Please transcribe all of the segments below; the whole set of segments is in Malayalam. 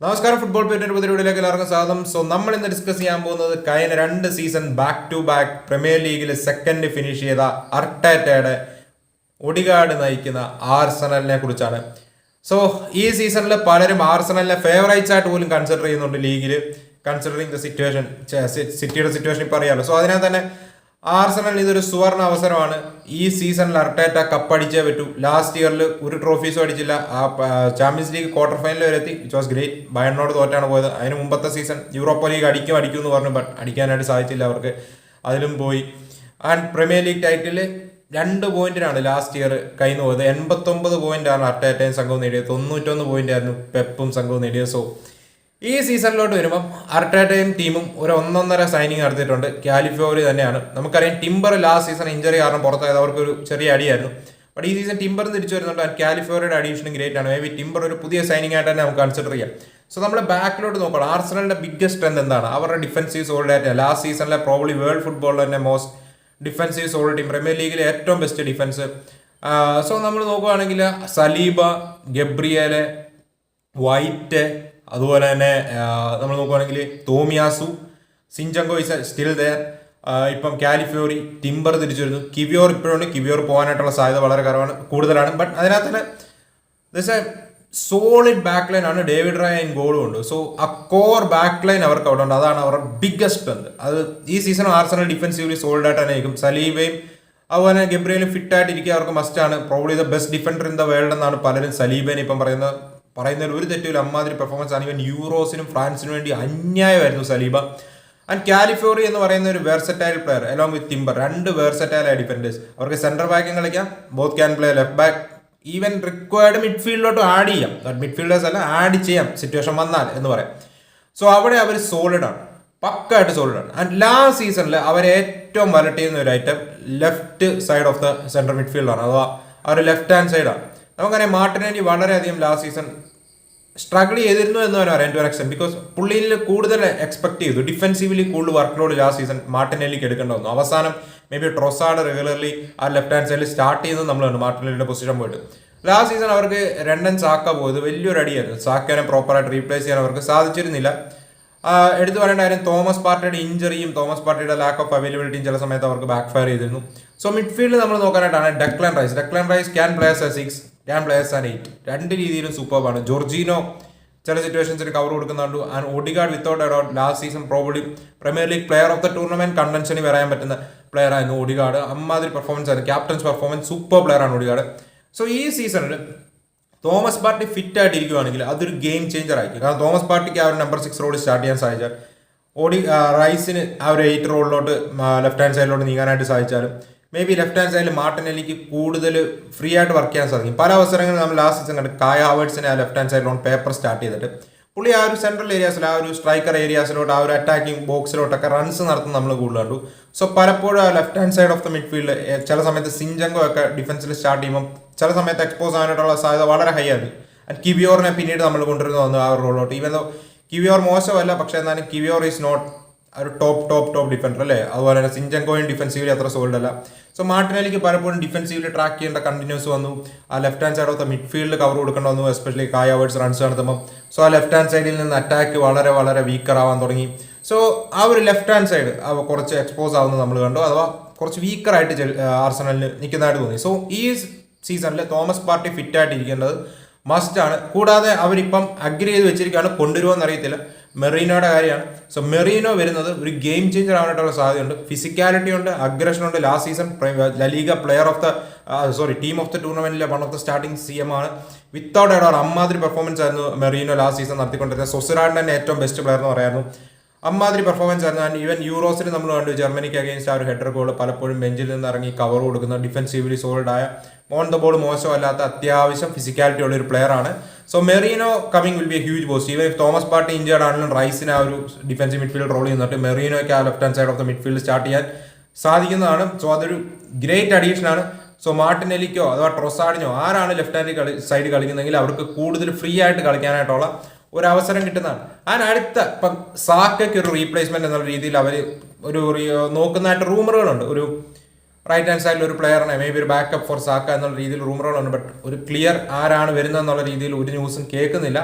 നമസ്കാരം. ഫുട്ബോൾ പേരിന്റെ പുതിയ വീഡിയോയിലേക്ക് എല്ലാവർക്കും സ്വാഗതം. സോ നമ്മൾ ഇന്ന് ഡിസ്കസ് ചെയ്യാൻ പോകുന്നത് കഴിഞ്ഞ രണ്ട് season back to back premier ലീഗിൽ സെക്കൻഡ് ഫിനിഷ് ചെയ്ത അർട്ടാറ്റയുടെ ഒടികാട് നയിക്കുന്ന ആർസണലിനെ കുറിച്ചാണ്. സോ ഈ സീസണിൽ പലരും ആർസണലിനെ ഫേവറേറ്റ്സ് ആയിട്ട് പോലും കൺസിഡർ ചെയ്യുന്നുണ്ട് ലീഗിൽ കൺസിഡറിങ് ദ സിറ്റുവേഷൻ സിറ്റിയുടെ സിറ്റുവേഷൻ ഇപ്പോൾ അറിയാമല്ലോ സോ അതിനെ തന്നെ ആർസണൽ ഇതൊരു സുവർണ അവസരമാണ്. ഈ സീസണിൽ അർട്ടേറ്റ കപ്പ് അടിച്ചേ പറ്റൂ. ലാസ്റ്റ് ഇയറിൽ ഒരു ട്രോഫീസും അടിച്ചില്ല. ആ ചാമ്പ്യൻസ് ലീഗ് ക്വാർട്ടർ ഫൈനൽ വരെ എത്തി. ഇറ്റ് വാസ് ഗ്രേറ്റ് ബയണിനോട് തോറ്റാണ് പോയത്. അതിന് മുമ്പത്തെ സീസൺ യൂറോപ്പ ലീഗ് അടിക്കും അടിക്കും എന്ന് പറഞ്ഞു ബട്ട് അടിക്കാനായിട്ട് സാധിച്ചില്ല അവർക്ക്. അതിലും പോയി. ആൻഡ് പ്രീമിയർ ലീഗ് ടൈറ്റിൽ രണ്ട് പോയിന്റിനാണ് ലാസ്റ്റ് ഇയർ കയ്യിൽ നിന്ന് പോയത്. എൺപത്തൊമ്പത് പോയിന്റാണ് അർട്ടേറ്റയും സംഘവും നേടിയത്. തൊണ്ണൂറ്റൊന്ന് പോയിന്റ് ആയിരുന്നു പെപ്പും സംഘവും നേടിയത്. സോ ഈ സീസണിലോട്ട് വരുമ്പം അർട്ടാറ്റയും ടീമും ഒരു ഒന്നൊന്നര സൈനിങ് നടത്തിയിട്ടുണ്ട്. കാലിഫോറി തന്നെയാണ്. നമുക്കറിയാം ടിംബർ ലാസ്റ്റ് സീസൺ ഇഞ്ചറി കാരണം പുറത്തായത് അവർക്കൊരു ചെറിയ അടിയായിരുന്നു. ബട്ട് ഈ സീസൺ ടിംബർ തിരിച്ചു വരുന്നുണ്ട്. ആൻഡ് കാലിഫോറിയുടെ അഡീഷനും ഗ്രേറ്റ് ആണ്. മേ ബി ടിംബർ ഒരു പുതിയ സൈനിങ് ആയിട്ട് തന്നെ നമുക്ക് കൺസിഡർ ചെയ്യാം. സോ നമ്മൾ ബാക്കിലോട്ട് നോക്കണം. ആർസണലിന്റെ ബിഗ്ഗസ്റ്റ് സ്ട്രെങ്ത് എന്താണ്? അവരുടെ ഡിഫൻസീവ് സോൾഡ് ആയിട്ട് ലാസ്റ്റ് സീസണിലെ പ്രോബ്ലി വേൾഡ് ഫുട്ബോളിൽ തന്നെ most defensive solid team premier ലീഗിലെ ഏറ്റവും ബെസ്റ്റ് ഡിഫൻസ് സോ നമ്മൾ നോക്കുകയാണെങ്കിൽ സലീബ ഗബ്രിയേലെ വൈറ്റ് അതുപോലെ തന്നെ നമ്മൾ നോക്കുകയാണെങ്കിൽ Tomiyasu Zinchenko is still there ഇപ്പം കാലിഫ്യോറി ടിംബർ തിരിച്ചു വരുന്നു. കിവിയോർ ഇപ്പോഴുണ്ട്. കിവിയോർ പോകാനായിട്ടുള്ള സാധ്യത വളരെ കുറവാണ് കൂടുതലാണ്. ബട്ട് അതിനകത്ത് തന്നെ this a solid back line ആണ്. ഡേവിഡ് റായൻ ഗോളും ഉണ്ട് സോ ആ കോർ ബാക്ക് ലൈൻ അവർക്ക് അവിടെ ഉണ്ട്. അതാണ് അവരുടെ ബിഗ്ഗസ്റ്റ് സ്ട്രെങ്ത് അത് ഈ സീസൺ ആർസണൽ ഡിഫൻസീവ്ലി സോൾഡ് ആയിട്ട് തന്നെ ആയിരിക്കും സലീബയും അതുപോലെ ഗബ്രിയലും ഫിറ്റ് ആയിട്ട് ഇരിക്കുക അവർക്ക് മസ്റ്റാണ് probably the best defender in the world എന്നാണ് പലരും സലീബേനെ ഇപ്പം പറയുന്നത്. പറയുന്നതിൽ ഒരു തെറ്റില്ല അമ്മാതിരി പെർഫോമൻസ് ആണ്. ഇവൻ യൂറോസിനും ഫ്രാൻസിനും വേണ്ടി അന്യായമായിരുന്നു സലീബ. ആൻഡ് കാലിഫോറി എന്ന് പറയുന്ന ഒരു versatile player along with Timber രണ്ട് വേർസറ്റൈൽ ഡിഫൻഡേഴ്സ് അവർക്ക് സെന്റർ ബാക്കും കളിക്കാം. Both can play left back even required മിഡ്ഫീൽഡിലോട്ട് add ചെയ്യാം. മിഡ്ഫീൽഡേഴ്സ് അല്ല ആഡ് ചെയ്യാം. സിറ്റുവേഷൻ വന്നാൽ എന്ന് പറയാം. സോ അവിടെ അവർ സോളിഡാണ് പക്കായിട്ട് സോളിഡാണ് ആൻഡ് ലാസ്റ്റ് സീസണിൽ അവർ ഏറ്റവും വലട്ടിയുന്ന ഒരു item left side of the central മിഡ്ഫീൽഡാണ് അഥവാ അവർ ലെഫ്റ്റ് ഹാൻഡ് സൈഡാണ് നമുക്കറിയാം മാർട്ടിനേലി വളരെയധികം ലാസ്റ്റ് സീസൺ സ്ട്രഗിൾ ചെയ്തിരുന്നു എന്ന് തന്നെ പറയാം ടു എക്സ്റ്റൻ ബിക്കോസ് പുള്ളിയിൽ കൂടുതൽ എക്സ്പെക്ട് ചെയ്തു. ഡിഫെൻസീവ്ലി കൂടുതൽ വർക്ക് ലോഡ് ലാസ്റ്റ് സീസൺ മാർട്ടിനേലിക്ക് എടുക്കേണ്ടി വന്നു. അവസാനം മേ ബി ട്രൊസാഡ് റെഗുലർലി ആ ലെഫ്റ്റ് ഹാൻഡ് സൈഡിൽ സ്റ്റാർട്ട് ചെയ്യുന്നത് നമ്മൾ കണ്ടു. മാർട്ടിനേലിയുടെ പൊസിഷൻ പോയിട്ട്. ലാസ്റ്റ് സീസൺ അവർക്ക് രണ്ടൻ സാക്ക പോയത് വലിയൊരു അടിയായിരുന്നു. സാക്കേനെ പ്രോപ്പറായിട്ട് റീപ്ലേസ് ചെയ്യാൻ അവർക്ക് സാധിച്ചിരുന്നില്ല. എടുത്തു പറയേണ്ട കാര്യം തോമസ് പാർട്ടിയുടെ ഇഞ്ചറിയും തോമസ് പാർട്ടിയുടെ ലാക്ക് ഓഫ് അവൈലബിലിറ്റിയും ചില സമയത്ത് അവർക്ക് ബാക്ക് ഫയർ ചെയ്തിരുന്നു. സോ മിഡ്ഫീൽഡ് നമ്മൾ നോക്കാനായിട്ടാണ് Declan Rice Declan Rice can players ആ six can players and eight രണ്ട് രീതിയിലും സൂപ്പർബാണ് ജോർജിനോ ചില സിറ്റുവേഷൻസിൽ കവർ കൊടുക്കുന്നുണ്ട്. And Odegaard without a doubt last season probably premier league player of the tournament കണ്ടൻഷനിൽ വരാൻ പറ്റുന്ന പ്ലെയർ ആയിരുന്നു ഒഡിഗാർഡ് അമ്മാതിരി പെർഫോമൻസ് ആയിരുന്നു. ക്യാപ്റ്റൻസ് പെർഫോമൻസ് സൂപ്പർ പ്ലെയർ ആണ് ഒഡിഗാർഡ് സോ ഈ സീസണിൽ തോമസ് പാർട്ടി ഫിറ്റ് ആയിട്ട് ഇരിക്കുകയാണെങ്കിൽ അതൊരു ഗെയിം ചേഞ്ചർ ആയിരിക്കും. കാരണം തോമസ് പാർട്ടിക്ക് ആ ഒരു നമ്പർ സിക്സ് റോഡ് സ്റ്റാർട്ട് ചെയ്യാൻ സാധിച്ചാൽ ഓടി റൈസിന് ആ ഒരു എയ്റ്റ് റോഡിലോട്ട് ലെഫ്റ്റ് ഹാൻഡ് സൈഡിലോട്ട് നീങ്ങാനായിട്ട് സാധിച്ചാലും മേ ബി ലെഫ്റ്റ് ഹാൻഡ് സൈഡിൽ മാർട്ടിനെലിക്ക് കൂടുതൽ ഫ്രീ ആയിട്ട് വർക്ക് ചെയ്യാൻ സാധിക്കും. പല അവസരങ്ങളും നമ്മൾ ലാസ്റ്റ് സീസൺ കണ്ട് കായ ഹാവേഴ്സിനെ ആ ലെഫ്റ്റ് ഹാൻഡ് സൈഡിലോട്ട് പേപ്പർ സ്റ്റാർട്ട് ചെയ്തിട്ട് പുള്ളി ആ ഒരു സെൻട്രൽ ഏരിയാസിൽ ആ ഒരു സ്ട്രൈക്കർ ഏരിയാസിലോട്ട് ആ ഒരു അറ്റാക്കിംഗ് ബോക്സിലോട്ടൊക്കെ റൺസ് നടത്തുന്ന നമ്മൾ കൂടുതൽ കണ്ടു. സോ പലപ്പോഴും ആ left hand side of the midfield ചില സമയത്ത് സിഞ്ചങ്കോ ഒക്കെ ഡിഫൻസിൽ സ്റ്റാർട്ട് ചെയ്യുമ്പോൾ ചില സമയത്ത് എക്സ്പോസ് ആകാനായിട്ടുള്ള സാധ്യത വളരെ ഹൈ ആണ് ആൻഡ് കിവിയോറിനെ പിന്നീട് നമ്മൾ കൊണ്ടുവരുന്നു വന്നു ആ റോളോട്ട് ഈവൻ ദോ കിവിയോർ മോശമല്ല പക്ഷേ എന്നാലും കിവിയോർ ഈസ് നോട്ട് ഒരു ടോപ്പ് ടോപ്പ് ടോപ്പ് ഡിഫൻഡർ അല്ലേ? അതുപോലെ തന്നെ സിഞ്ചങ്കോയും ഡിഫൻസീവിലി അത്ര സോൾഡ് അല്ല. സോ മാർട്ടിനലിക്ക് പലപ്പോഴും ഡിഫൻസീവിലി ട്രാക്ക് ചെയ്യേണ്ട കണ്ടിന്യൂസ് വന്നു. ആ left hand side of midfield cover കൊടുക്കേണ്ട വന്നു എസ്പെഷ്യലി കായവേഴ്സ് റൺസ് നടത്തുമ്പോൾ സോ ആ ലെഫ്റ്റ് ഹാൻഡ് സൈഡിൽ നിന്ന് അറ്റാക്ക് വളരെ വളരെ വീക്കർ ആവാൻ തുടങ്ങി. സോ ആ ഒരു ലെഫ്റ്റ് ഹാൻഡ് സൈഡ് കുറച്ച് എക്സ്പോസ് ആവുന്നത് നമ്മൾ കണ്ടു അഥവാ കുറച്ച് വീക്കറായിട്ട് ആർസണലിന് നിൽക്കുന്നതായിട്ട് തോന്നി. സോ ഈ സീസണിൽ തോമസ് പാർട്ടി ഫിറ്റ് ആയിട്ടിരിക്കേണ്ടത് മസ്റ്റ് ആണ്. കൂടാതെ അവരിപ്പം അഗ്രി ചെയ്ത് വെച്ചിരിക്കുകയാണ് കൊണ്ടുവരുമോ അറിയത്തില്ല. മെറീനോയുടെ കാര്യമാണ്. സോ മെറീനോ വരുന്നത് ഒരു ഗെയിം ചേഞ്ചർ ആവാനായിട്ടുള്ള സാധ്യതയുണ്ട്. ഫിസിക്കാലിറ്റി ഉണ്ട് അഗ്രഷൻ ഉണ്ട്. Last season La Liga player of the sorry team of the ടൂർണമെന്റിലെ one of the starting C M ആണ്. വിത്തൗട്ട് എഡോർ അമ്മാതിരി പെർഫോമൻസ് ആയിരുന്നു മെറീനോ ലാസ്റ്റ് സീസൺ നടത്തിക്കൊണ്ടിരുന്നത്. സൊസറാഡിന്റെ തന്നെ ഏറ്റവും ബെസ്റ്റ് പ്ലെയർ എന്ന് പറയായിരുന്നു. അമ്മാതിരി പെർഫോമൻസ് ആയിരുന്നു. ഈവൻ യൂറോസിൽ നമ്മൾ കണ്ടു ജർമ്മനിക്ക് അഗേൻസ്റ്റ് ആ ഒരു ഹെഡർ ഗോൾ പലപ്പോഴും ബെഞ്ചിൽ നിന്ന് ഇറങ്ങി കവർ കൊടുക്കുന്ന ഡിഫൻസീവ്ലി സോൾഡ് ആയ ഓൺ ദ ബോൾ മോശമല്ലാത്ത അത്യാവശ്യം ഫിസിക്കാലിറ്റി ഉള്ള ഒരു പ്ലെയർ ആണ്. So Merino coming will be a huge boost even Thomas Partey injured ആണെങ്കിലും റൈസിന് ആ ഒരു ഡിഫൻസീവ് മിഡ്ഫീൽഡ് റോൾ ചെയ്യുന്നുണ്ട്. മെറീനോയ്ക്ക് ആ left hand side of the midfield start ചെയ്യാൻ സാധിക്കുന്നതാണ്. സോ അതൊരു ഗ്രേറ്റ് അഡീഷൻ ആണ്. സോ മാർട്ടിനെലിക്കോ അഥവാ ട്രൊസാഡിനോ ആരാണ് ലെഫ്റ്റ് ഹാൻഡ് കളി സൈഡ് കളിക്കുന്നതെങ്കിൽ അവർക്ക് കൂടുതൽ ഫ്രീ ആയിട്ട് കളിക്കാനായിട്ടുള്ള ഒരു അവസരം കിട്ടുന്നതാണ്. അതിന് അടുത്ത ഇപ്പം സാക്കയ്ക്ക് ഒരു റീപ്ലേസ്മെന്റ് എന്നുള്ള രീതിയിൽ അവർ ഒരു നോക്കുന്നതായിട്ട് റൂമറുകളുണ്ട് ഒരു റൈറ്റ് ഹാൻഡ് സൈഡിൽ ഒരു പ്ലെയറിനെ മേ ബി ഒരു ബാക്കപ്പ് ഫോർ സാക്ക എന്നുള്ള രീതിയിൽ റൂമറുകളുണ്ട് ബട്ട് ഒരു ക്ലിയർ ആരാണ് വരുന്നത് എന്നുള്ള രീതിയിൽ ഒരു ന്യൂസും കേൾക്കുന്നില്ല.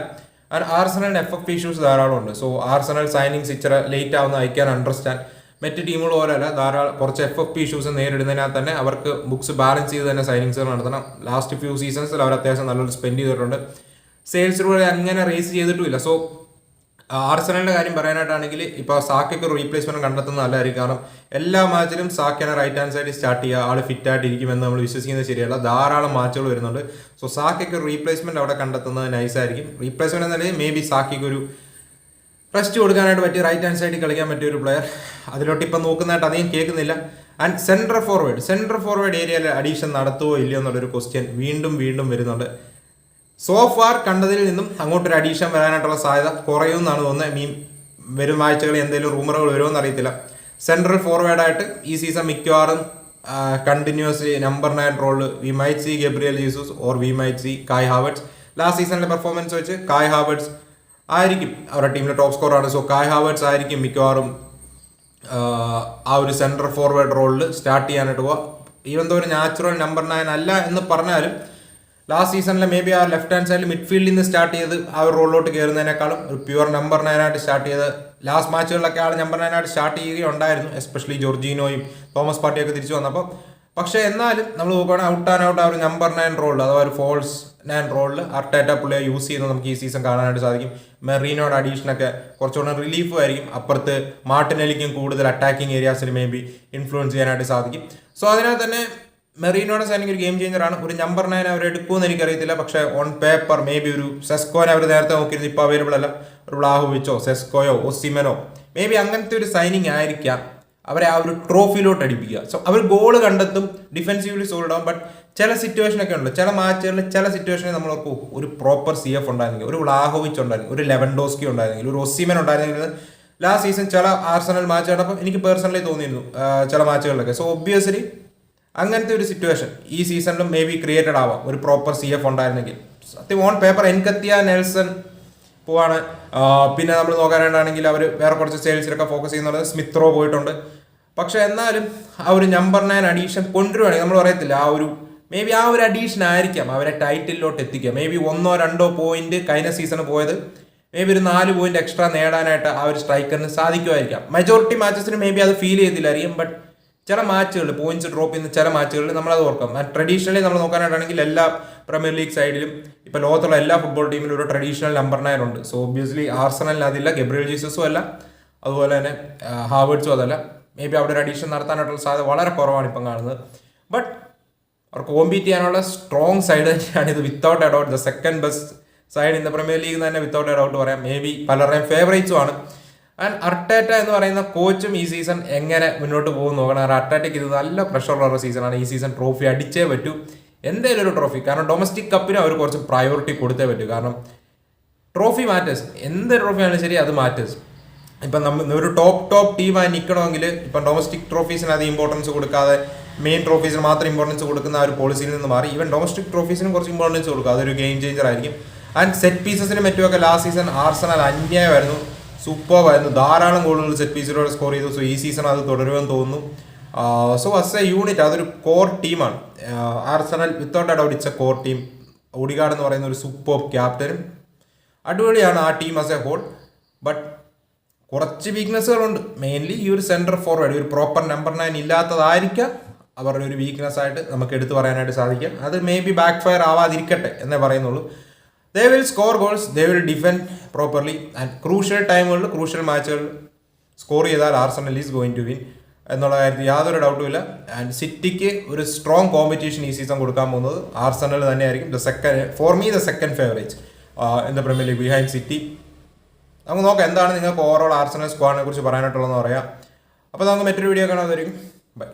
ആൻഡ് ആർസണലിന് എഫ് എഫ് ഇഷ്യൂസ് ധാരാളം ഉണ്ട് സോ ആർസണൽ സൈനിങ്സ് ഇച്ചിരി ലേറ്റ് ആവുന്ന ക്യാൻ അണ്ടർസ്റ്റാൻഡ് മറ്റ് ടീമുകൾ പോലെയല്ല ധാരാളം കുറച്ച് എഫ് എഫ് പി ഇഷ്യൂസ് നേരിടുന്നതിനാൽ തന്നെ അവർക്ക് ബുക്സ് ബാലൻസ് ചെയ്ത് തന്നെ സൈനിങ്സുകൾ നടത്തണം. ലാസ്റ്റ് ഫ്യൂ സീസൺസിൽ അവർ അത്യാവശ്യം നല്ലൊരു സ്പെൻഡ് ചെയ്തിട്ടുണ്ട്. സെയിൽസിലൂടെ അങ്ങനെ റേസ് ചെയ്തിട്ടുമില്ല. സോ ആർസണലിന്റെ കാര്യം പറയാനായിട്ടാണെങ്കിൽ ഇപ്പോൾ സാക്കയ്ക്ക് ഒരു റീപ്ലേസ്മെന്റ് കണ്ടെത്തുന്ന നല്ലതായിരിക്കും. കാരണം എല്ലാ മാച്ചിലും സാക്കിനെ റൈറ്റ് ഹാൻഡ് സൈഡിൽ സ്റ്റാർട്ട് ചെയ്യുക. ആൾ ഫിറ്റ് ആയിട്ട് ഇരിക്കുമെന്ന് നമ്മൾ വിശ്വസിക്കുന്നത് ശരിയല്ല. ധാരാളം മാച്ചുകൾ വരുന്നുണ്ട്. സോ സാക്കയ്ക്ക് ഒരു റീപ്ലേസ്മെന്റ് അവിടെ കണ്ടെത്തുന്നത് നൈസായിരിക്കും റീപ്ലേസ്മെന്റ് എന്ന നിലയിൽ മേ ബി സാക്കിക്ക് ഒരു റെസ്റ്റ് കൊടുക്കാനായിട്ട് പറ്റിയ റൈറ്റ് ഹാൻഡ് സൈഡിൽ കളിക്കാൻ പറ്റിയ ഒരു പ്ലെയർ അതിലോട്ട് ഇപ്പം നോക്കുന്നതായിട്ട് അധികം കേൾക്കുന്നില്ല. And central forward central forward ഏരിയയിൽ അഡീഷൻ നടത്തുവോ ഇല്ലയോ എന്നുള്ളൊരു ക്വസ്റ്റ്യൻ വീണ്ടും വീണ്ടും വരുന്നുണ്ട്. സോ ഫാർ കണ്ടതിൽ നിന്നും അങ്ങോട്ടൊരു അഡീഷൻ വരാനായിട്ടുള്ള സാധ്യത കുറയുമെന്നാണ് തോന്നുന്നത്. മീൻ വരും ആഴ്ചകളിൽ എന്തെങ്കിലും റൂമറുകൾ വരുമെന്ന് അറിയത്തില്ല സെൻട്രൽ ഫോർവേഡായിട്ട് ഈ സീസൺ മിക്കവാറും കണ്ടിന്യൂസ്ലി നമ്പർ നയൻ റോളിൽ we might see Gabriel Jesus or we might see Kai Havertz last സീസണിലെ പെർഫോമൻസ് വെച്ച് കായ് ഹാവർട്സ് ആയിരിക്കും അവരുടെ ടീമിലെ ടോപ്പ് സ്കോറാണ് സോ കായ് ഹാവേർട്സ് ആയിരിക്കും മിക്കവാറും ആ ഒരു സെൻട്രൽ ഫോർവേഡ് റോളിൽ സ്റ്റാർട്ട് ചെയ്യാനായിട്ട് പോവാം ഈവൻ ദോ ഒരു നാച്ചുറൽ നമ്പർ നയൻ അല്ല എന്ന് പറഞ്ഞാലും ലാസ്റ്റ് സീസണിൽ മേ ബി ആ ലെഫ്റ്റ് ഹാൻഡ് സൈഡിൽ മിഡ്ഫീൽഡിൽ നിന്ന് സ്റ്റാർട്ട് ചെയ്ത് ആ ഒരു റോളിലോട്ട് കയറുന്നതിനേക്കാളും ഒരു പ്യുവർ നമ്പർ നയനായിട്ട് സ്റ്റാർട്ട് ചെയ്ത് ലാസ്റ്റ് മാച്ചുകളിലൊക്കെ ആൾ നമ്പർ നയനായിട്ട് സ്റ്റാർട്ട് ചെയ്യുകയുണ്ടായിരുന്നു എസ്പെഷ്യലി ജോർജീനോയും തോമസ് പാർട്ടിയൊക്കെ തിരിച്ചു വന്നപ്പോൾ പക്ഷേ എന്നാലും നമ്മൾ നോക്കുകയാണെങ്കിൽ ഔട്ട് ആൻഡ് ഔട്ട് ആ ഒരു നമ്പർ നയൻ റോളിൽ അഥവാ ഒരു ഫോൾസ് നയൻ റോളിൽ അർട്ടേറ്റ പുള്ളിയെ യൂസ് ചെയ്യുന്നത് നമുക്ക് ഈ സീസൺ കാണാനായിട്ട് സാധിക്കും. മെറീനോയുടെ അഡീഷനൊക്കെ കുറച്ചുകൂടെ റിലീഫും ആയിരിക്കും. അപ്പുറത്ത് മാർട്ടിനെലിക്കും കൂടുതൽ അറ്റാക്കിംഗ് ഏരിയാസിൽ മേ ബി ഇൻഫ്ലുവൻസ് ചെയ്യാനായിട്ട് സാധിക്കും. സോ അതിനാൽ തന്നെ മെറീനോയുടെ സൈനിങ് ഒരു ഗെയിം ചേഞ്ചറാണ് ഒരു നമ്പർ നയൻ അവർ എടുക്കുമെന്ന് എനിക്കറിയത്തില്ല. പക്ഷെ ഓൺ പേപ്പർ മേ ബി ഒരു സെസ്കോനെ അവർ നേരത്തെ നോക്കിയിരുന്നു. ഇപ്പോൾ അവൈലബിൾ അല്ല. ഒരു ബ്ലാഹുവിച്ചോ സെസ്കോയോ ഒസിമനോ മേ ബി അങ്ങനത്തെ ഒരു സൈനിങ് ആയിരിക്കാം. അവരെ ആ ഒരു ട്രോഫിയിലോട്ട് അടിപ്പിക്കുക. സോ അവർ ഗോൾ കണ്ടെത്തും ഡിഫെൻസീവ്ലി സോൾഡ് ആവും. ബട്ട് ചില സിറ്റുവേഷനൊക്കെ ഉണ്ട് ചില മാച്ചുകളിൽ ചില സിറ്റുവേഷനിൽ നമ്മൾ ഓർക്കും ഒരു പ്രോപ്പർ സി എഫ് ഉണ്ടായിരുന്നെങ്കിൽ ഒരു വ്ലാഹോവിച്ച് ഉണ്ടായിരുന്നെങ്കിൽ ഒരു ലെവൻഡോസ്കി ഉണ്ടായിരുന്നെങ്കിൽ ഒരു ഒസിമൻ ഉണ്ടായിരുന്നെങ്കിൽ ലാസ്റ്റ് സീസൺ ചില ആർസണൽ മാച്ച് കണ്ടപ്പോൾ എനിക്ക് പേഴ്സണലി തോന്നിയിരുന്നു ചില മാച്ചുകളിലൊക്കെ സോ ഒബ്വിയസ്ലി അങ്ങനത്തെ ഒരു സിറ്റുവേഷൻ ഈ സീസണിലും മേ ബി ക്രിയേറ്റഡ് ആവാം. ഒരു പ്രോപ്പർ സി എഫ് ഉണ്ടായിരുന്നെങ്കിൽ. സത്യം ഓൺ പേപ്പർ എൻകത്തിയ നെൽസൺ പോവാണ്. പിന്നെ നമ്മൾ നോക്കാനായിട്ടാണെങ്കിൽ അവർ വേറെ കുറച്ച് സെയിൽസിലൊക്കെ ഫോക്കസ് ചെയ്യുന്നുള്ളത് സ്മിത്രോ പോയിട്ടുണ്ട്. പക്ഷെ എന്നാലും ആ ഒരു നമ്പർ നയൻ അഡീഷൻ കൊണ്ടുവരുവാണെങ്കിൽ നമ്മൾ പറയത്തില്ല ആ ഒരു മേ ബി ആ ഒരു അഡീഷൻ ആയിരിക്കാം അവരെ ടൈറ്റിലോട്ട് എത്തിക്കുക. മേ ബി ഒന്നോ രണ്ടോ പോയിന്റ് കഴിഞ്ഞ സീസണ് പോയത് മേ ബി ഒരു നാല് പോയിന്റ് എക്സ്ട്രാ നേടാനായിട്ട് ആ ഒരു സ്ട്രൈക്കറിന് സാധിക്കുമായിരിക്കാം. മെജോറിറ്റി മാച്ചസിന് മേ ബി അത് ഫീൽ ചെയ്തില്ലായിരിക്കും ബട്ട് ചില മാച്ചുകളിൽ പോയിന്റ്സ് ഡ്രോപ്പ് ചെയ്യുന്ന ചില മാച്ചുകളിൽ നമ്മളത് ഓർക്കാം. ട്രഡീഷണലി നമ്മൾ നോക്കാനായിട്ടാണെങ്കിൽ എല്ലാ പ്രീമിയർ ലീഗ് സൈഡിലും ഇപ്പോൾ ലോകത്തുള്ള എല്ലാ ഫുട്ബോൾ ടീമിലും ഒരു ട്രഡീഷണൽ നമ്പർ നയൻ ഉണ്ട്. സോ ഒബ്വിയസ്ലി ആർസണലിന് അതില്ല ഗബ്രിയൽ ജീസസും അല്ല. അതുപോലെ തന്നെ ഹാവേർഡ്സും അതല്ല. മേ ബി അവിടെ ഒരു അഡീഷൻ നടത്താനായിട്ടുള്ള സാധ്യത വളരെ കുറവാണ് ഇപ്പം കാണുന്നത്. ബട്ട് അവർക്ക് കോമ്പീറ്റ് ചെയ്യാനുള്ള സ്ട്രോങ് സൈഡ് തന്നെയാണ് ഇത്. Without a doubt the second best side in premier league തന്നെ വിത്തൗട്ട് എ ഡൗട്ട് പറയാം. മേ ബി പലരുടെയും ഫേവറേറ്റ്സും ആണ്. ആൻഡ് അർട്ടേറ്റ എന്ന് പറയുന്ന കോച്ചും ഈ സീസൺ എങ്ങനെ മുന്നോട്ട് പോകും നോക്കണം. കാരണം അർട്ടേറ്റയ്ക്ക് ഇത് നല്ല പ്രഷറുള്ള സീസണാണ് ഈ സീസൺ ട്രോഫി അടിച്ചേ പറ്റൂ. എന്തേലും ഒരു ട്രോഫി കാരണം ഡൊമസ്റ്റിക് കപ്പിന് അവർ കുറച്ച് പ്രയോറിറ്റി കൊടുത്തേ പറ്റൂ. കാരണം ട്രോഫി മാറ്റേഴ്സ് എന്ത് ട്രോഫിയാണ് ശരി അത് മാറ്റേഴ്സ് ഇപ്പം നമ്മൾ ഒരു ടോപ്പ് ടോപ്പ് ടീമായി നിൽക്കണമെങ്കിൽ ഇപ്പം ഡൊമസ്റ്റിക് ട്രോഫീസിന് അത് ഇമ്പോർട്ടൻസ് കൊടുക്കാതെ മെയിൻ ട്രോഫീസിന് മാത്രം ഇമ്പോർട്ടൻസ് കൊടുക്കുന്ന ആ ഒരു പോളിസിയിൽ നിന്ന് മാറി. ഈവൻ ഡൊമസ്റ്റിക് ട്രോഫീസിനും കുറച്ച് ഇമ്പോർട്ടൻസ് കൊടുക്കുക അതൊരു ഗെയിം ചേഞ്ചർ ആയിരിക്കും. ആൻഡ് സെറ്റ് പീസസിന് മറ്റുമൊക്കെ ലാസ്റ്റ് സീസൺ ആർസണൽ അന്യായമായിരുന്നു. സൂപ്പർവായിരുന്നു ധാരാളം ഗോളുകൾ സെറ്റ് പീസിലൂടെ സ്കോർ ചെയ്തു. സോ ഈ സീസൺ അത് തുടരുമെന്ന് തോന്നുന്നു. സോ അസ് എ യൂണിറ്റ് അതൊരു കോർ ടീമാണ് Arsenal without doubt it's a core team Odegaard എന്ന് പറയുന്ന ഒരു സൂപ്പർ ക്യാപ്റ്റനും അടിപൊളിയാണ് ആ team as a whole but കുറച്ച് വീക്ക്നെസ്സുകളുണ്ട് മെയിൻലി ഈ ഒരു സെന്റർ ഫോർവേഡ് ഒരു പ്രോപ്പർ നമ്പർ നയൻ ഇല്ലാത്തതായിരിക്കാം. അവരുടെ ഒരു വീക്ക്നെസ് ആയിട്ട് നമുക്ക് എടുത്തു പറയാനായിട്ട് സാധിക്കാം. അത് മേ ബി ബാക്ക് ഫയർ ആവാതിരിക്കട്ടെ എന്നേ പറയുന്നുള്ളൂ. They will score goals they will defend properly and crucial ടൈമുകളിൽ crucial മാച്ചുകളിൽ സ്കോർ ചെയ്താൽ Arsenal is going to win എന്നുള്ള കാര്യത്തിൽ യാതൊരു ഡൗട്ടും ഇല്ല. ആൻഡ് സിറ്റിക്ക് ഒരു സ്ട്രോങ് കോമ്പറ്റീഷൻ ഈ സീസൺ കൊടുക്കാൻ പോകുന്നത് ആർസണൽ തന്നെയായിരിക്കും. The second for me the second favourite in the premier league behind City നമുക്ക് നോക്കാം എന്താണ് നിങ്ങൾക്ക് ഓവറോൾ ആർസണൽ സ്ക്വാഡിനെ കുറിച്ച് പറയാനായിട്ടുള്ളതെന്ന് പറയാം. അപ്പോൾ നമുക്ക് മറ്റൊരു വീഡിയോ കാണാൻ തരും ബൈ